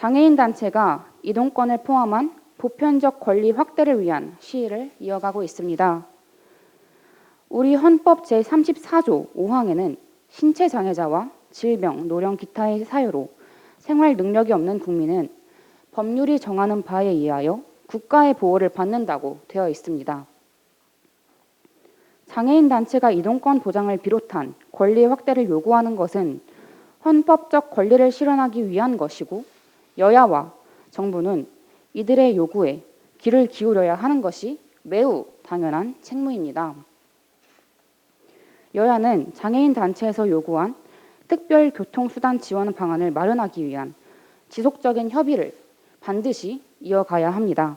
장애인 단체가 이동권을 포함한 보편적 권리 확대를 위한 시위를 이어가고 있습니다. 우리 헌법 제34조 5항에는 신체 장애자와 질병, 노령 기타의 사유로 생활 능력이 없는 국민은 법률이 정하는 바에 의하여 국가의 보호를 받는다고 되어 있습니다. 장애인 단체가 이동권 보장을 비롯한 권리 확대를 요구하는 것은 헌법적 권리를 실현하기 위한 것이고 여야와 정부는 이들의 요구에 귀를 기울여야 하는 것이 매우 당연한 책무입니다. 여야는 장애인 단체에서 요구한 특별 교통수단 지원 방안을 마련하기 위한 지속적인 협의를 반드시 이어가야 합니다.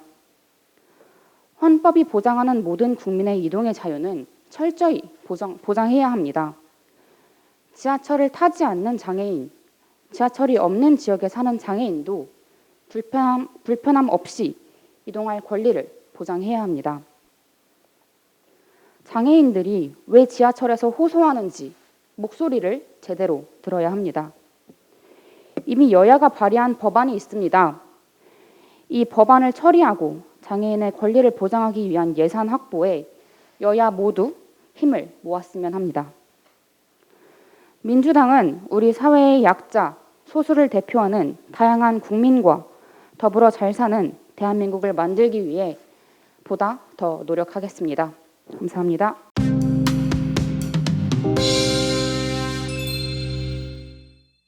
헌법이 보장하는 모든 국민의 이동의 자유는 철저히 보장, 보장해야 합니다. 지하철을 타지 않는 장애인, 지하철이 없는 지역에 사는 장애인도 불편함, 불편함 없이 이동할 권리를 보장해야 합니다. 장애인들이 왜 지하철에서 호소하는지 목소리를 제대로 들어야 합니다. 이미 여야가 발의한 법안이 있습니다. 이 법안을 처리하고 장애인의 권리를 보장하기 위한 예산 확보에 여야 모두 힘을 모았으면 합니다. 민주당은 우리 사회의 약자, 소수를 대표하는 다양한 국민과 더불어 잘 사는 대한민국을 만들기 위해 보다 더 노력하겠습니다. 감사합니다.